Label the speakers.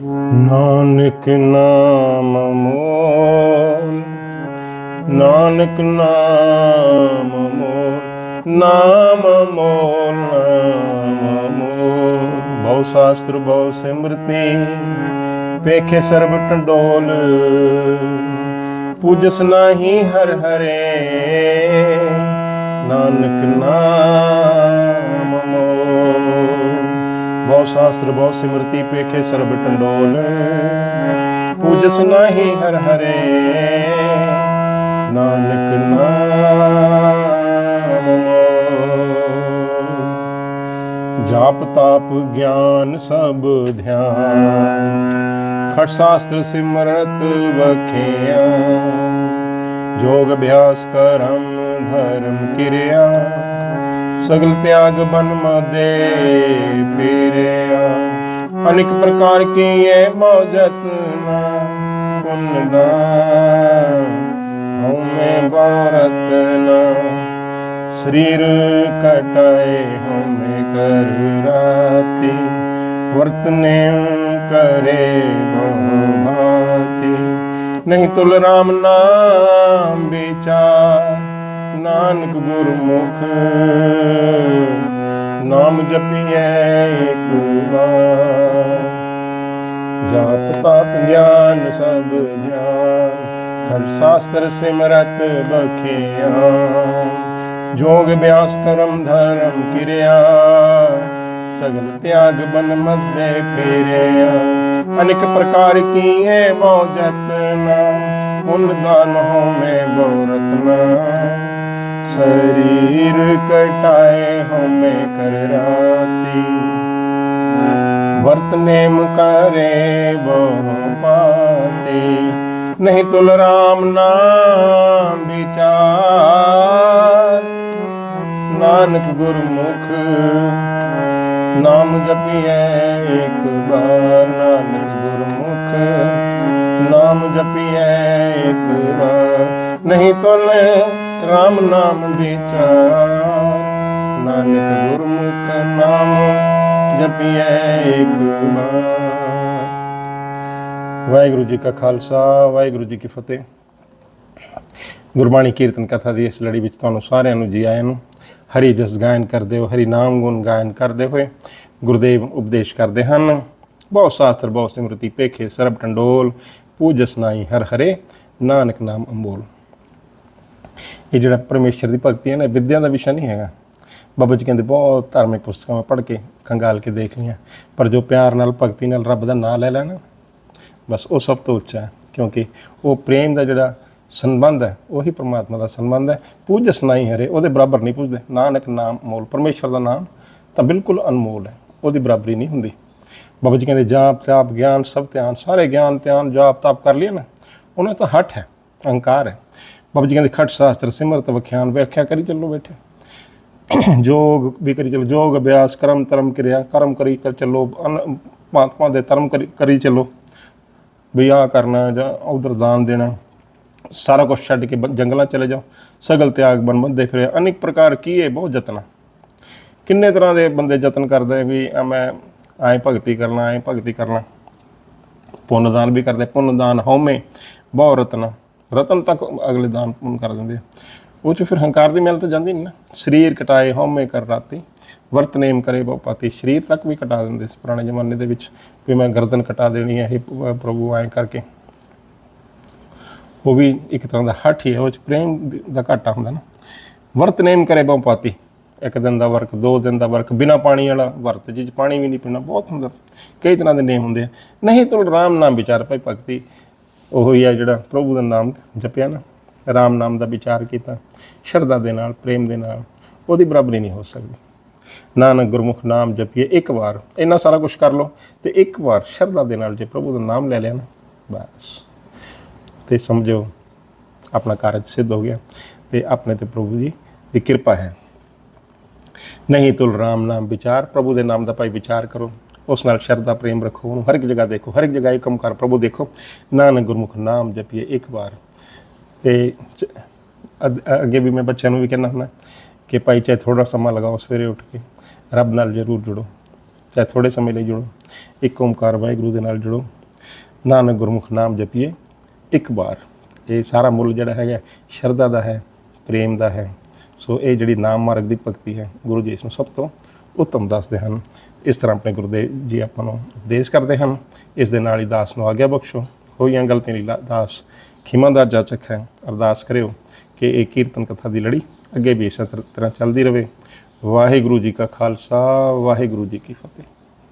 Speaker 1: ਨਾਨਕ ਨਾਮ ਮੋਲ, ਨਾਨਕ ਨਾਮ ਮੋਲ ਨਾਮ ਮੋਲ ਨਾਮ ਮੋਲ। ਬਹੁ ਸ਼ਾਸਤਰ, ਬਹੁ ਸਿਮਰਤੀ, ਪੇਖੇ ਸਰਬ ਟੰਡੋਲ। ਪੂਜਸ ਨਾਹੀ ਹਰ ਹਰੇ, ਨਾਨਕ ਨਾਮ ਬਹੁ ਸ਼ਾਸਤਰ ਬਹੁ ਸਿਮਰਤੀ ਪੇਖੇ ਸਰਬ ਟੰਡੋਲ ਪੂਜਸ ਨਾਹੀ ਹਰ ਹਰੇ ਨਾਨਕ ਨਾਮ ਮੋਲ ਜਾਪ ਤਾਪ ਗਿਆਨ ਸਭ ਧਿਆਨ ਖਟ ਸ਼ਾਸਤਰ ਸਿਮਰਤ ਬਖਿਆ ਜੋਗ ਅਭਿਆਸ ਕਰਮ ਧਰਮ ਕਿਰਿਆ ਸਗਲ ਤਿਆਗ ਬਨ ਮਦੇ ਫੇਰਿਆ ਅਨੇਕ ਪ੍ਰਕਾਰ ਕੀਏ ਮੌਜਤ ਨਾ ਪੁੰਨ ਦਾਨ ਹਉਮੈ ਭਾਰਤ ਨਾ। ਸਰੀਰ ਕਟਾਏ ਹਉਮੈ ਕਰ ਰਾਤੀ। ਵਰਤਨੇ ਕਰੇ ਬਹੁ ਭਾਤੀ। ਨਹੀਂ ਤੁਲ ਰਾਮ ਨਾਮ ਵਿਚਾਰ ਨਾਨਕ ਗੁਰਮੁਖ, ਨਾਮ ਜਪੀਐ ਇੱਕ ਜਾਪ ਤਾਪ ਗਿਆਨ ਸਭ ਧਿਆਨ ਖੜ ਸ਼ਾਸਤਰ ਸਿਮਰਤ ਬਖਿਆ। ਜੋਗ ਬਿਆਸ ਕਰਮ ਧਰਮ ਕਿਰਿਆ, ਸਗਲ ਤਿਆਗ ਬਨ ਮਦੇ ਫੇਰਿਆ। ਅਨੇਕ ਪ੍ਰਕਾਰ ਕੀਏ ਬਹੁ ਜਤਨਾ, ਪੁੰਨ ਦਾਨ ਹੋ ਮੈਂ ਬਹੁ ਰਤਨਾ। ਸਰੀਰ ਕਟਾਏ ਹੋ ਮੈਂ ਕਰ ਰਾਤੀ। ਵਰਤ ਨੇਮ ਕਰੇ ਬਹੁ ਪਾਤੀ। ਨਹੀਂ ਤੁਲ ਰਾਮ ਨਾਮ ਵਿਚਾਰ। ਨਾਨਕ ਗੁਰਮੁਖ ਨਾਮ ਜਪੀਐ ਇੱਕ ਵਾਰ। ਨਾਨਕ ਗੁਰਮੁਖ ਨਾਮ ਜਪੀਐ ਇੱਕ ਵਾਰ। ਨਹੀਂ ਤੁਲ ਰਾਮ ਨਾਮ ਵਿਚਾਰ ਨਾਨਕ ਗੁਰਮੁਖ ਨਾਮ ਜਪੀਐ ਇੱਕ ਵਾਰ। ਵਾਹਿਗੁਰੂ ਜੀ ਕਾ ਖਾਲਸਾ, ਵਾਹਿਗੁਰੂ ਜੀ ਕੀ ਫਤਿਹ। ਗੁਰਬਾਣੀ ਕੀਰਤਨ ਕਥਾ ਦੀ ਇਸ ਲੜੀ ਵਿੱਚ ਤੁਹਾਨੂੰ ਸਾਰਿਆਂ ਨੂੰ ਜੀ ਆਇਆਂ ਨੂੰ ਹਰੀ ਜਸ ਗਾਇਨ ਕਰਦੇ ਹੋ ਹਰੀ ਨਾਮ ਗੁਣ ਗਾਇਨ ਕਰਦੇ ਹੋਏ ਗੁਰਦੇਵ ਉਪਦੇਸ਼ ਕਰਦੇ ਹਨ। ਬਹੁ ਸ਼ਾਸਤਰ ਬਹੁ ਸਿਮਰਤੀ, ਪੇਖੇ, ਸਰਬ ਟੰਡੋਲ, ਪੂਜਸ ਨਾਈ ਹਰ ਹਰੇ, ਨਾਨਕ ਨਾਮ ਅੰਬੋਲ। ਇਹ ਜਿਹੜਾ ਪਰਮੇਸ਼ਰ ਦੀ ਭਗਤੀ ਹੈ ਨਾ ਵਿਦਿਆ ਦਾ ਵਿਸ਼ਾ ਨਹੀਂ ਹੈਗਾ। ਬਾਬਾ ਜੀ ਕਹਿੰਦੇ, ਬਹੁਤ ਧਾਰਮਿਕ ਪੁਸਤਕਾਂ ਮੈਂ ਪੜ੍ਹ ਕੇ, ਖੰਗਾਲ ਕੇ ਦੇਖ ਲਈਆਂ। ਪਰ ਜੋ ਪਿਆਰ ਨਾਲ, ਭਗਤੀ ਨਾਲ ਰੱਬ ਦਾ ਨਾਮ ਲੈ ਲੈਣਾ, ਬਸ ਉਹ ਸਭ ਤੋਂ ਉੱਚਾ ਹੈ। ਕਿਉਂਕਿ ਉਹ ਪ੍ਰੇਮ ਦਾ ਜਿਹੜਾ ਸੰਬੰਧ ਹੈ, ਉਹੀ ਪ੍ਰਮਾਤਮਾ ਦਾ ਸੰਬੰਧ ਹੈ। ਪੂਜ ਨਹੀਂ ਹਰੇ, ਉਹਦੇ ਬਰਾਬਰ ਨਹੀਂ ਪੁੱਜਦੇ। ਨਾਨਕ ਨਾਮ ਮੋਲ, ਪਰਮੇਸ਼ਰ ਦਾ ਨਾਮ ਤਾਂ ਬਿਲਕੁਲ ਅਨਮੋਲ ਹੈ। ਉਹਦੀ ਬਰਾਬਰੀ ਨਹੀਂ ਹੁੰਦੀ। ਬਾਬਾ ਜੀ ਕਹਿੰਦੇ, ਜਾਪ, ਤਾਪ, ਗਿਆਨ, ਸਭ ਧਿਆਨ, ਸਾਰੇ ਗਿਆਨ, ਧਿਆਨ, ਜਾਪ, ਤਾਪ ਕਰ ਲਿਆ ਨਾ, ਉਹਨਾਂ 'ਚ ਤਾਂ ਹੱਠ ਹੈ, ਅਹੰਕਾਰ ਹੈ। ਬਾਬਾ ਜੀ ਕਹਿੰਦੇ ਖਟ ਸ਼ਾਸਤਰ, ਸਿਮਰਤ ਵਿਖਿਆਨ, ਵਿਆਖਿਆ ਕਰੀ ਚੱਲੋ ਬੈਠੇ। ਜੋਗ ਵੀ ਕਰੀ ਚੱਲੋ, ਜੋਗ ਅਭਿਆਸ, ਕਰਮ ਧਰਮ ਕਿਰਿਆ, ਕਰਮ ਕਰੀ ਕਰ ਚੱਲੋ, ਅਨ- ਪਰਮਾਤਮਾ ਦੇ ਧਰਮ ਕਰੀ- ਕਰੀ ਚੱਲੋ। ਵੀ ਆਹ ਕਰਨਾ ਜਾਂ ਉਧਰ ਦਾਨ ਦੇਣਾ, ਸਾਰਾ ਕੁਝ ਛੱਡ ਕੇ ਜੰਗਲਾਂ ਚਲੇ ਜਾਓ, ਸਗਲ ਤਿਆਗ ਬਨ ਬੰਦੇ ਫਿਰੇ। ਅਨੇਕ ਪ੍ਰਕਾਰ ਕੀਏ ਬਹੁਤ ਯਤਨ ਕਿੰਨੇ ਤਰ੍ਹਾਂ ਦੇ ਬੰਦੇ ਯਤਨ ਕਰਦੇ ਵੀ ਆ ਮੈਂ ਐਂ ਭਗਤੀ ਕਰਨਾ, ਐਂ ਭਗਤੀ ਕਰਨਾ। ਪੁੰਨ ਦਾਨ ਵੀ ਕਰਦੇ ਪੁੰਨ ਦਾਨ ਹਉਮੈ, ਬਹੁ ਰਤਨ। ਰਤਨ ਤੱਕ ਅਗਲੇ ਦਾਨ ਪੁੰਨ ਕਰ ਦਿੰਦੇ ਆ। ਉਹ ਚ ਫਿਰ ਹੰਕਾਰ ਦੀ ਮਿਲ ਤਾਂ ਜਾਂਦੀ ਨਹੀਂ ਨਾ। ਸਰੀਰ ਕਟਾਏ ਹਉਮੈ ਕਰ ਰਾਤੀ। ਵਰਤ ਨੇਮ ਕਰੇ ਬਹੁ ਸਰੀਰ ਤੱਕ ਵੀ ਕਟਾ ਦਿੰਦੇ ਸੀ ਪੁਰਾਣੇ ਜ਼ਮਾਨੇ ਦੇ ਵਿੱਚ ਵੀ ਮੈਂ ਗਰਦਨ ਕਟਾ ਦੇਣੀ ਹੈ ਇਹ ਪ੍ਰਭੂ, ਐਂ ਕਰਕੇ। ਉਹ ਵੀ ਇੱਕ ਤਰ੍ਹਾਂ ਦਾ ਹੱਠ ਹੀ ਹੈ, ਉਹ ਚ ਪ੍ਰੇਮ ਦਾ ਘਾਟਾ ਹੁੰਦਾ ਨਾ। ਵਰਤ ਨੇਮ ਕਰੇ ਬਹੁ ਇੱਕ ਦਿਨ ਦਾ ਵਰਕ, ਦੋ ਦਿਨ ਦਾ ਵਰਕ, ਬਿਨਾ ਪਾਣੀ ਵਾਲਾ ਵਰਤ। ਜਿਹ ਪਾਣੀ ਵੀ ਨਹੀਂ ਪੀਣਾ, ਬਹੁਤ ਹੁੰਦਾ। ਕਈ ਤਰ੍ਹਾਂ ਦੇ ਨੇਮ ਹੁੰਦੇ ਆ। ਨਹੀਂ ਤਾਂ ਰਾਮ ਨਾਮ ਵਿਚਾਰ ਭਾਈ ਭਗਤੀ। ਉਹ ਹੀ ਆ ਜਿਹੜਾ ਪ੍ਰਭੂ ਦਾ ਨਾਮ ਜਪਿਆ ਨਾ, ਰਾਮ ਨਾਮ ਦਾ ਵਿਚਾਰ ਕੀਤਾ, ਸ਼ਰਧਾ ਦੇ ਨਾਲ, ਪ੍ਰੇਮ ਦੇ ਨਾਲ, ਉਹਦੀ ਬਰਾਬਰੀ ਨਹੀਂ ਹੋ ਸਕਦੀ। ਨਾਨਕ ਗੁਰਮੁਖ ਨਾਮ ਜਪੀਏ ਇੱਕ ਵਾਰ, ਇੰਨਾ ਸਾਰਾ ਕੁਝ ਕਰ ਲਓ ਤੇ ਇੱਕ ਵਾਰ ਸ਼ਰਧਾ ਦੇ ਨਾਲ ਜੇ ਪ੍ਰਭੂ ਦਾ ਨਾਮ ਲੈ ਲਿਆ ਨਾ, ਬਸ। ਤੇ ਸਮਝੋ, ਆਪਣਾ ਕਾਰਜ ਸਿੱਧ ਹੋ ਗਿਆ ਤੇ ਆਪਣੇ ਤੇ ਪ੍ਰਭੂ ਜੀ ਦੀ ਕਿਰਪਾ ਹੈ। ਨਹੀਂ ਤੁਲ ਰਾਮ ਨਾਮ ਵਿਚਾਰ, ਪ੍ਰਭੂ ਦੇ ਨਾਮ ਦਾ ਭਾਈ ਵਿਚਾਰ ਕਰੋ। ਉਸ ਨਾਲ ਸ਼ਰਧਾ, ਪ੍ਰੇਮ ਰੱਖੋ, ਉਹਨੂੰ ਹਰ ਇੱਕ ਜਗ੍ਹਾ ਦੇਖੋ, ਹਰ ਇੱਕ ਜਗ੍ਹਾ ਇਹ ਕੰਮ ਕਰ, ਪ੍ਰਭੂ ਦੇਖੋ। ਨਾਨਕ ਗੁਰਮੁਖ ਨਾਮ ਜਪੀਏ ਇੱਕ ਵਾਰ। ਤੇ ਚ- ਅੱਗੇ ਵੀ ਮੈਂ ਬੱਚਿਆਂ ਨੂੰ ਵੀ ਕਹਿੰਦਾ ਹੁੰਦਾ ਕਿ ਭਾਈ ਚਾਹੇ ਥੋੜਾ ਸਮਾਂ ਲਗਾਓ ਸਵੇਰੇ ਉੱਠ ਕੇ, ਰੱਬ ਨਾਲ ਜ਼ਰੂਰ ਜੁੜੋ। ਚਾਹੇ ਥੋੜੇ ਸਮੇਂ ਲਈ ਜੁੜੋ, ਇੱਕ ਓਮਕਾਰ ਵਾਹਿਗੁਰੂ ਦੇ ਨਾਲ ਜੁੜੋ। ਨਾਨਕ ਗੁਰਮੁਖ ਨਾਮ ਜਪੀਏ ਇੱਕ ਵਾਰ। ਇਹ ਸਾਰਾ ਮੁੱਲ ਜਿਹੜਾ ਹੈਗਾ, ਸ਼ਰਧਾ ਦਾ ਹੈ, ਪ੍ਰੇਮ ਦਾ ਹੈ। ਸੋ ਇਹ ਜਿਹੜੀ ਨਾਮ ਮਾਰਗ ਦੀ ਭਗਤੀ ਹੈ, ਗੁਰੂ ਜੀ ਇਸ ਨੂੰ ਸਭ ਤੋਂ ਉੱਤਮ ਦੱਸਦੇ ਹਨ। ਇਸ ਤਰ੍ਹਾਂ ਆਪਣੇ ਗੁਰਦੇਵ ਜੀ ਆਪਾਂ ਨੂੰ ਉਪਦੇਸ਼ ਕਰਦੇ ਹਨ। ਇਸ ਦੇ ਨਾਲ ਹੀ ਦਾਸ ਨੂੰ ਆਗਿਆ ਬਖਸ਼ੋ। ਹੋਈਆਂ ਗਲਤੀਆਂ ਲਈ ਲਾ- ਦਾਸ ਖਿਮਾ ਦਾ ਜਾਚਕ ਹੈ। ਅਰਦਾਸ ਕਰਿਓ ਕਿ ਇਹ ਕੀਰਤਨ ਕਥਾ ਦੀ ਲੜੀ ਅੱਗੇ ਵੀ ਇਸੇ ਤਰ- ਤਰ੍ਹਾਂ ਚੱਲਦੀ ਰਹੇ ਵਾਹਿਗੁਰੂ ਜੀ ਕਾ ਖਾਲਸਾ, ਵਾਹਿਗੁਰੂ ਜੀ ਕੀ ਫਤਿਹ।